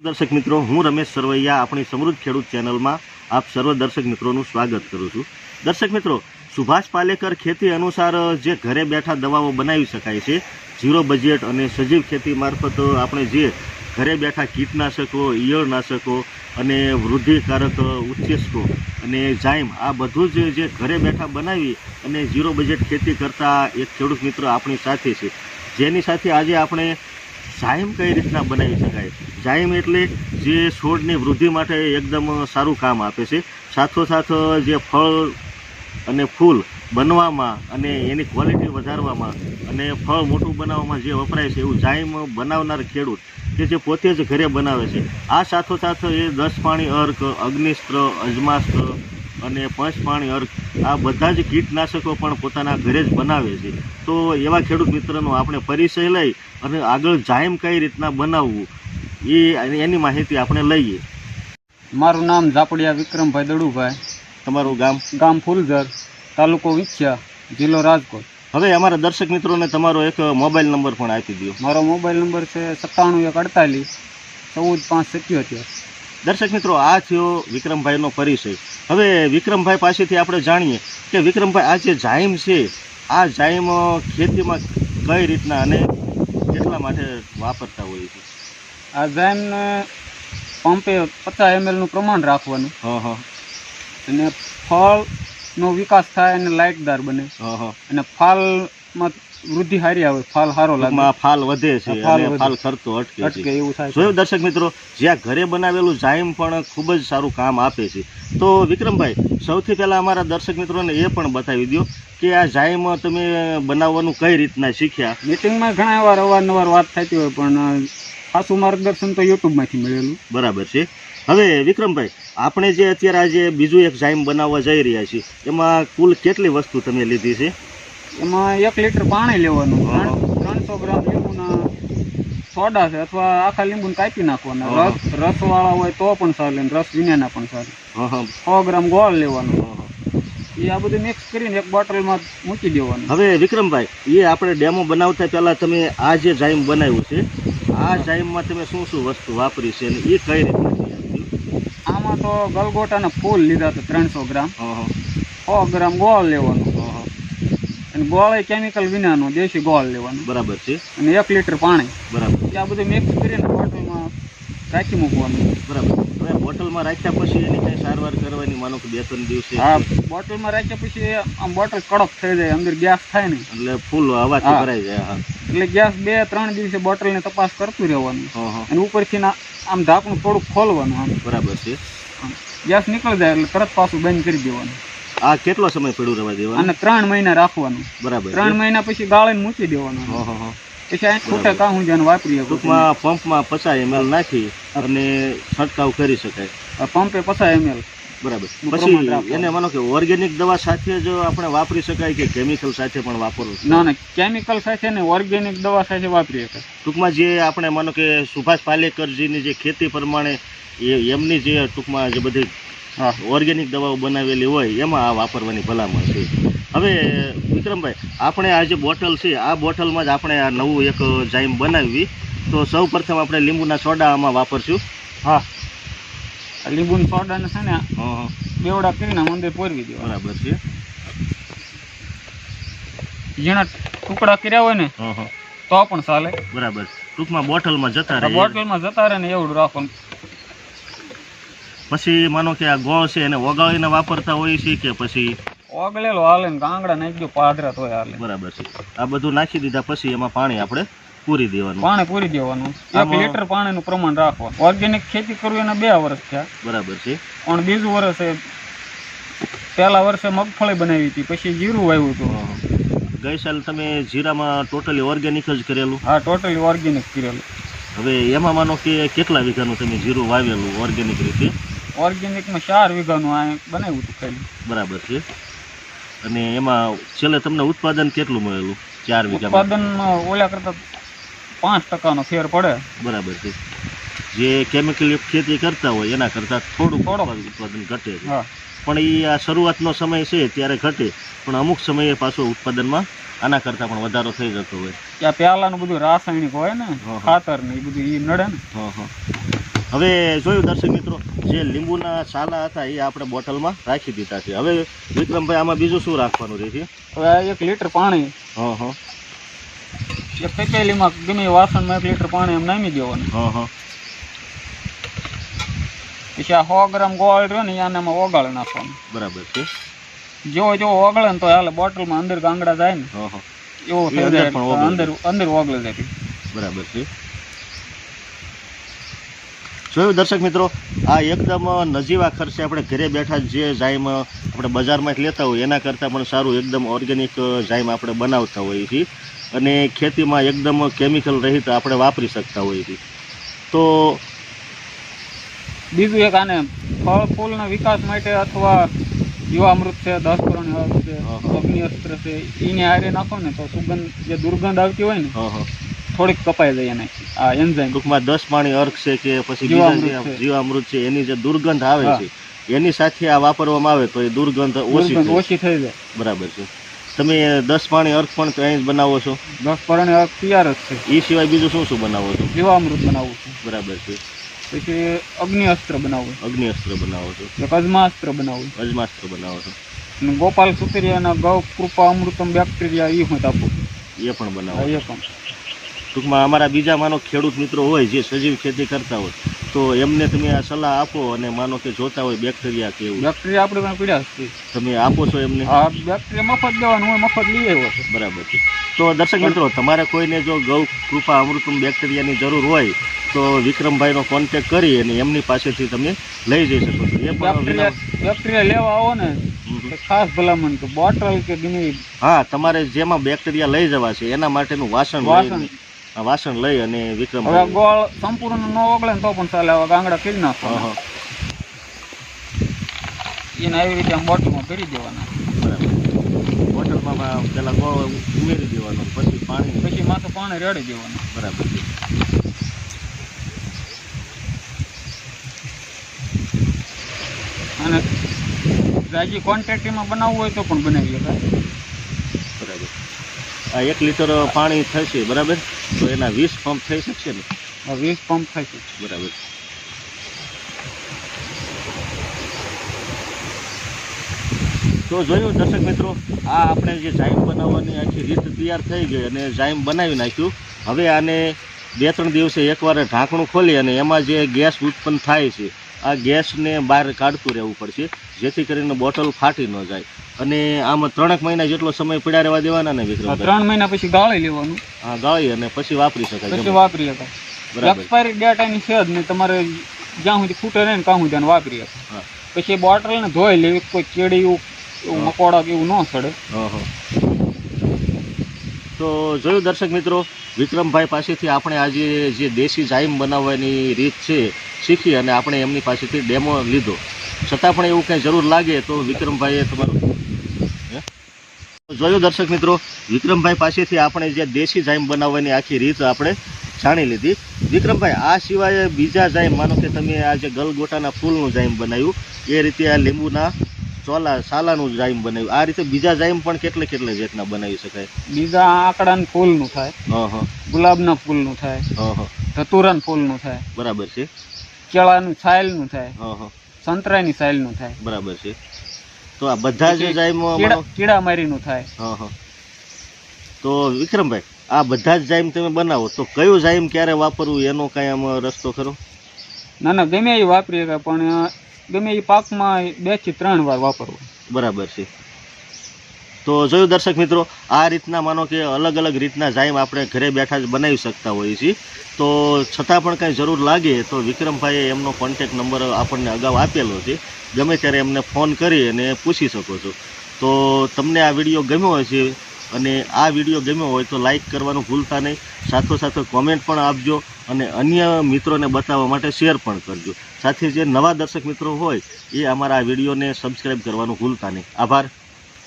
દર્શક મિત્રો, હું રમેશ સરવૈયા આપણી સમૃદ્ધ ખેડૂત ચેનલમાં આપ સર્વ દર્શક મિત્રોનું સ્વાગત કરું છું. દર્શક મિત્રો, સુભાષ પાલેકર ખેતી અનુસાર, જે ઘરે બેઠા દવાઓ બનાવી શકાય છે, ઝીરો બજેટ અને સજીવ ખેતી મારફત આપણે જે ઘરે બેઠા કીટનાશકો, ઈયળનાશકો અને વૃદ્ધિકારક ઉચ્ચેસ્કો અને જાઈમ આ બધું જ જે ઘરે બેઠા બનાવી અને ઝીરો બજેટ ખેતી કરતા એક ખેડૂત મિત્ર આપણી સાથે છે. જેની સાથે આજે આપણે જાયમ કઈ રીતના બનાવી શકાય? જાયમ એટલે જે છોડની વૃદ્ધિ માટે એકદમ સારું કામ આપે છે. સાથોસાથ જે ફળ અને ફૂલ બનવામાં અને એની ક્વોલિટી વધારવામાં અને ફળ મોટું બનાવવામાં જે વપરાય છે એવું જાયમ બનાવનાર ખેડૂત કે જે પોતે જ ઘરે બનાવે છે. આ સાથોસાથ એ દસ પાણી અર્ક, અગ્નિસ્ત્ર, અજમાસ્ત્ર અને પંચપાણી અર્ક. આ બધા જ કીટનાશકો પણ પોતાના ઘરે જ બનાવે છે. તો એવા ખેડૂત મિત્રનો આપણે પરિચય લઈ અને આગળ જાયમ કઈ રીતના બનાવવું એ એની માહિતી આપણે લઈએ. મારું નામ ઝાપડિયા વિક્રમભાઈ દડુભાઈ. તમારું ગામ? ગામ ફૂલઝર તાલુકો વિછ્યા જિલ્લો રાજકોટ. હવે અમારા દર્શક મિત્રોને તમારો એક મોબાઈલ નંબર પણ આપી દો મારો મોબાઈલ નંબર છે સત્તાણું એક અડતાલીસ ચૌદ પાંચ સિત્યોતેર. દર્શક મિત્રો આ થયો વિક્રમભાઈનો પરિચય. હવે વિક્રમભાઈ પાસેથી આપણે જાણીએ કે વિક્રમભાઈ આ જે જાઈમ છે આ જાઈમ ખેતીમાં કઈ રીતના અને કેટલા માટે વાપરતા હોય છે? આ જાઈમને પંપે પચાસ એમએલનું પ્રમાણ રાખવાનું. હં હં. અને ફળનો વિકાસ થાય અને લાઇટદાર બને. અને હં વૃદ્ધિ સારી આવે ફાલ સારો લાગે. ફાલ વધે છે ફાલ અને ફાલ ખરતો અટકે અટકે એવું થાય જોયું દર્શક મિત્રો જ્યાં ઘરે બનાવેલું જાઈમ પણ ખૂબ જ સારું કામ આપે છે. તો વિક્રમભાઈ સૌથી પહેલાં અમારા દર્શક મિત્રોને એ પણ બતાવી દો કે આ જાયમ તમે બનાવવાનું કઈ રીતના શીખ્યા? મિટિંગમાં ઘણા વાર અવારનવાર વાત થતી હોય પણ ખાસું માર્ગદર્શન તો યુટ્યુબમાંથી મળેલું. બરાબર છે. હવે વિક્રમભાઈ આપણે જે અત્યારે આજે બીજું એક જાઈમ બનાવવા જઈ રહ્યા છીએ એમાં કુલ કેટલી વસ્તુ તમે લીધી છે? એમાં એક લીટર પાણી લેવાનું. ત્રણસો ગ્રામ લીંબુના સોડા છે અથવા આખા લીંબુને કાપી નાખવાના. રસ રસવાળા હોય તો પણ ચાલે રસ વિનાના પણ ચાલે. હં હં. સો ગ્રામ ગોળ લેવાનો. એ આ બધું મિક્સ કરીને એક બોટલમાં મૂકી દેવાનું. હવે વિક્રમભાઈ એ આપણે ડેમો બનાવતા પહેલાં તમે આ જે જાઈમ બનાવ્યું છે આ જાઈમમાં તમે શું શું વસ્તુ વાપરી છે અને એ કઈ રીતે આમાં તો ગલગોટાના ફૂલ લીધા હતા ત્રણસો ગ્રામ. સો ગ્રામ ગોળ લેવાનો. અને ગોળ એ કેમિકલ વિનાનો દેશી ગોળ લેવાનો. બરાબર છે. અને એક લીટર પાણી. બરાબર. આ બધું મિક્સ કરીને બોટલમાં રાખી મૂકવાનું. બરાબર. હવે બોટલમાં રાખ્યા પછી એની કઈ સારવાર કરવાની માનો કે બે ત્રણ દિવસે હા બોટલમાં રાખ્યા પછી આમ બોટલ કડક થઈ જાય અંદર ગેસ થાય ને એટલે ફૂલ હવા. ભરાઈ જાય હા. એટલે ગેસ બે ત્રણ દિવસે બોટલની તપાસ કરતું રહેવાનું. અને ઉપરથી આમ ઢાંકણું થોડુંક ખોલવાનું આમ. બરાબર છે. ગેસ નીકળી જાય એટલે તરત પાછું બંધ કરી દેવાનું. આ કેટલો સમય પડ્યું રહેવા દેવાનું? અને ત્રણ મહિના રાખવાનું. બરાબર. ત્રણ મહિના પછી ગાળીને મૂકી દેવાનું. પછી જેને ટૂંકમાં પંપમાં પચાસ એમએલ નાખી અને છંટકાવ કરી શકાય. પંપે પચાસ એમએલ. બરાબર. પછી એને માનો કે ઓર્ગેનિક દવા સાથે જ આપણે વાપરી શકાય કે કેમિકલ સાથે પણ વાપરવું ના ના. કેમિકલ સાથે ને ઓર્ગેનિક દવા સાથે વાપરી શકાય ટૂંકમાં જે આપણે માનો કે સુભાષ પાલેકરજીની જે ખેતી પ્રમાણે એ એમની જે ટૂંકમાં જે બધી ઓર્ગેનિક દવાઓ બનાવેલી હોય એમાં આ વાપરવાની ભલામણ છે. હવે વિક્રમભાઈ આપણે આ જે બોટલ છે આ બોટલમાં જ આપણે આ નવું એક જાઈમ બનાવવી તો સૌ પ્રથમ આપણે લીંબુના સોડા આમાં વાપરશું. હા. આ લીંબુના સોડાને છે ને. બેવડા કરીને મંદિર પોરવી દેવા બરાબર છે. જેના ટુકડા કર્યા હોય ને હં હં. તો પણ ચાલે. બરાબર. ટૂંકમાં બોટલમાં જતા રહે બોટલમાં જતા રહે ને એવું રાખવાનું. પછી માનો કે આ ગોળ છે એને ઓગાળીને વાપરતા હોય છે કે પછી ઓગળેલો હાલે ને કાંગડા નાખી દો પાદરા તોય હાલે. બરાબર છે. આ બધું નાખી દીધા પછી એમાં પાણી આપણે પૂરી દેવાનું. પાણી પૂરી દેવાનું. એક લીટર પાણીનું પ્રમાણ રાખવાનું. ઓર્ગેનિક ખેતી કરવી એના બે વર્ષ થયા. બરાબર છે. પણ બીજું વર્ષે પહેલા વર્ષે મગફળી બનાવી હતી પછી જીરું વાવ્યું હતું. ગઈ સાલ તમે જીરામાં ટોટલી ઓર્ગેનિક જ કરેલું? હા ટોટલી ઓર્ગેનિક કરેલું. હવે એમાં માનો કે કેટલા વીઘાનું તમે જીરું વાવેલું ઓર્ગેનિક રીતે? ઓર્ગેનિકમાં ચાર વીઘાનું આ બનાવ્યું હતું ખાલી. બરાબર છે. અને એમાં છેલ્લે તમને ઉત્પાદન કેટલું મળેલું? ચાર વીઘા ઉત્પાદનમાં ઓલા કરતા પાંચ ટકાનો ફેર પડે. બરાબર છે. જે કેમિકલ ખેતી કરતા હોય એના કરતાં થોડું. થોડો ઉત્પાદન ઘટે છે. હા. પણ એ આ શરૂઆતનો સમય છે ત્યારે ઘટે. પણ અમુક સમયે પાછો ઉત્પાદનમાં આના કરતાં પણ વધારો થઈ જતો હોય. ત્યાં પહેલાનું બધું રાસાયણિક હોય ને. ખાતર ને એ બધું એ નડે ને. હં હં. હવે જોયું દર્શક મિત્રો જે લીંબુના સાલા હતા એ આપણે બોટલમાં રાખી દીધા છે. હવે વિક્રમભાઈ આમાં બીજું શું રાખવાનું રહે છે? હવે એક લીટર પાણી. હં હં. એક તપેલીમાં ગમે વાસણમાં એક લીટર પાણી એમ નામી દેવાનું. હં હં. પછી આ સો ગ્રામ ગોળ રહ્યો ને એમાં ઓગાળી નાખવાનું. બરાબર છે. જેવો જેવો ઓગળે ને તો હાલે બોટલમાં અંદર ગાંગડા જાય ને. એવો થઈ અંદર જાય. અંદર અંદર ઓગળી જાય બરાબર છે. જોયું દર્શક મિત્રો આ એકદમ નજીવા ખર્ચે આપણે ઘરે બેઠા જે જાઈમ આપણે બજારમાંથી લેતા હોય એના કરતાં પણ સારું એકદમ ઓર્ગેનિક જાઈમ આપણે બનાવતા હોઈએ છીએ અને ખેતીમાં એકદમ કેમિકલ રહિત આપણે વાપરી શકતા હોઈએ છીએ તો બીજું એક આને ફળ ફૂલના વિકાસ માટે અથવા જીવામૃત છે દસ કરોડ છે. અગ્નિ અસ્ત્ર છે એને હારે નાખો ને તો સુગંધ જે દુર્ગંધ આવતી હોય ને થોડીક કપાઈ જાય એને આ એન્ઝાઇમ ટૂંકમાં દસ પાણી અર્ક છે કે પછી જીવામૃત છે. એની જે દુર્ગંધ આવે છે એની સાથે આ વાપરવામાં આવે તો એ દુર્ગંધ ઓછી ઓછી થઈ જાય. બરાબર છે. તમે દસ પાણી અર્ક પણ અહીં જ બનાવો છો? દસ પાણી અર્ક તૈયાર જ છે. એ સિવાય બીજું શું શું બનાવો છો? જીવામૃત બનાવું છું. બરાબર છે. પછી અગ્નિ અસ્ત્ર બનાવવું. અગ્નિ અસ્ત્ર બનાવો છો. અજમાસ્ત્ર બનાવવું. અજમાસ્ત્ર બનાવો છો. અને ગોપાલ સુતરિયાના ગૌ કૃપા અમૃતમ બેક્ટેરિયા એ હું આપું. એ પણ બનાવો એ પણ. ટૂંકમાં અમારા બીજા માનો ખેડૂત મિત્રો હોય જે સજીવ ખેતી કરતા હોય. તો એમને તમે આ સલાહ આપો અને માનો કે જોતા હોય બેક્ટેરિયા કેવું બેક્ટેરિયા આપણે પણ પીડ્યા છે. તમે આપો છો એમને? આ બેક્ટેરિયા મફત દેવાનું હોય મફત લઈ આવ્યો છે. બરાબર છે. તો દર્શક મિત્રો તમારે કોઈને જો ગૌ કૃપા અમૃતમ બેક્ટેરિયાની જરૂર હોય તો વિક્રમભાઈનો કોન્ટેક કરી અને એમની પાસેથી તમે લઈ જઈ શકો છો. એ બેક્ટેરિયા લેવા આવો ને ખાસ ભલામણ કે બોટલ કે હા તમારે જેમાં બેક્ટેરિયા લઈ જવા છે એના માટેનું વાસણ વાસણ. વાસણ લઈ અને હવે ગોળ સંપૂર્ણ ન ઓગળે ને તો પણ ચાલે હવે ગાંગડા કરી નાખો એને આવી રીતે આમ બોટલમાં ભરી દેવાના. બરાબર. બોટલમાં પેલા ગોળ ઉમેરી દેવાનો પછી પાણી પછી માથું પાણી રેડી દેવાનું. બરાબર. અને રાજી ક્વોન્ટિટીમાં બનાવવું હોય તો પણ બનાવી શકાય. બરાબર. આ એક લીટર પાણી થશે બરાબર? તો એના વીસ પંપ થઈ શકશે ને? આ વીસ પંપ થાય છે બરાબર. તો જોયું દર્શક મિત્રો આ આપણે જે જાઈમ બનાવવાની આખી રીત તૈયાર થઈ ગઈ અને જાઈમ બનાવી નાખ્યું. હવે આને બે ત્રણ દિવસે એકવાર ઢાંકણું ખોલી અને એમાં જે ગેસ ઉત્પન્ન થાય છે આ ગેસને બહાર કાઢતું રહેવું પડશે જેથી કરીને બોટલ ફાટી ન જાય. અને આમાં ત્રણેક મહિના જેટલો સમય પડ્યા રહેવા દેવાના ને વિક્રમ ત્રણ મહિના પછી ગાળી લેવાનું. હા ગાળી અને પછી વાપરી શકાય પછી વાપરી શકાય. એક્સપાયરી ડેટ એની છે જ નહીં તમારે જ્યાં સુધી ફૂટે રહે ને ત્યાં સુધી વાપરી શકાય. પછી બોટલને ધોઈ લેવી કોઈ ચેડી એવું મકોડા કે એવું ન સડે. તો જોયું દર્શક મિત્રો, વિક્રમભાઈ પાસેથી આપણે આજે જે દેશી જાઈમ બનાવવાની રીત છે, શીખી અને આપણે એમની પાસેથી ડેમો લીધો. છતાં પણ એવું કંઈ જરૂર લાગે તો વિક્રમભાઈએ તમારું જોયું દર્શક મિત્રો, વિક્રમભાઈ પાસેથી આપણે જે દેશી જાઈમ બનાવવાની આખી રીત આપણે જાણી લીધી. વિક્રમભાઈ, આ સિવાય બીજા જાઈમ માનો કે તમે આ જે ગલગોટાના ફૂલનું જાઈમ બનાવ્યું, એ રીતે આ લીંબુના ચોલા સાલાનું જાઈમ બનાવ્યું. આ રીતે બીજા જાઈમ પણ કેટલે કેટલે જાતના બનાવી શકાય? બીજા આંકડાના ફૂલનું થાય. ગુલાબના ફૂલનું થાય. ધતુરાના ફૂલનું થાય. બરાબર છે. કેળાનું છાયલનું થાય. સંતરાની સાયલનું થાય. બરાબર છે. તો આ બધા જે જાઈમ કીડા નું થાય. તો વિક્રમભાઈ આ બધા જ જાઈમ તમે બનાવો. તો કયું જાઈમ ક્યારે વાપરવું? એનો કાંઈ આમ રસ્તો ખરો? ના ના ગમે એ વાપરીએ પણ ગમે એ પાકમાં બેથી ત્રણ વાર વાપરવું. બરાબર છે. તો જોયું દર્શક મિત્રો, આ રીતના માનો કે અલગ અલગ રીતના જાઈમ આપણે ઘરે બેઠા જ બનાવી શકતા હોઈએ છીએ. તો છતાં પણ કાંઈ જરૂર લાગે તો વિક્રમભાઈએ એમનો કોન્ટેક નંબર આપણને અગાઉ આપેલો છે. ગમે ત્યારે એમને ફોન કરી અને પૂછી શકો છો. તો તમને આ વીડિયો ગમ્યો હશે અને આ વીડિયો ગમ્યો હોય તો લાઇક કરવાનું ભૂલતા નહીં. સાથોસાથે કોમેન્ટ પણ આપજો અને અન્ય મિત્રોને બતાવવા માટે શેર પણ કરજો. સાથે જે નવા દર્શક મિત્રો હોય, એ અમારા આ વિડીયોને સબસ્ક્રાઈબ કરવાનું ભૂલતા નહીં. આભાર.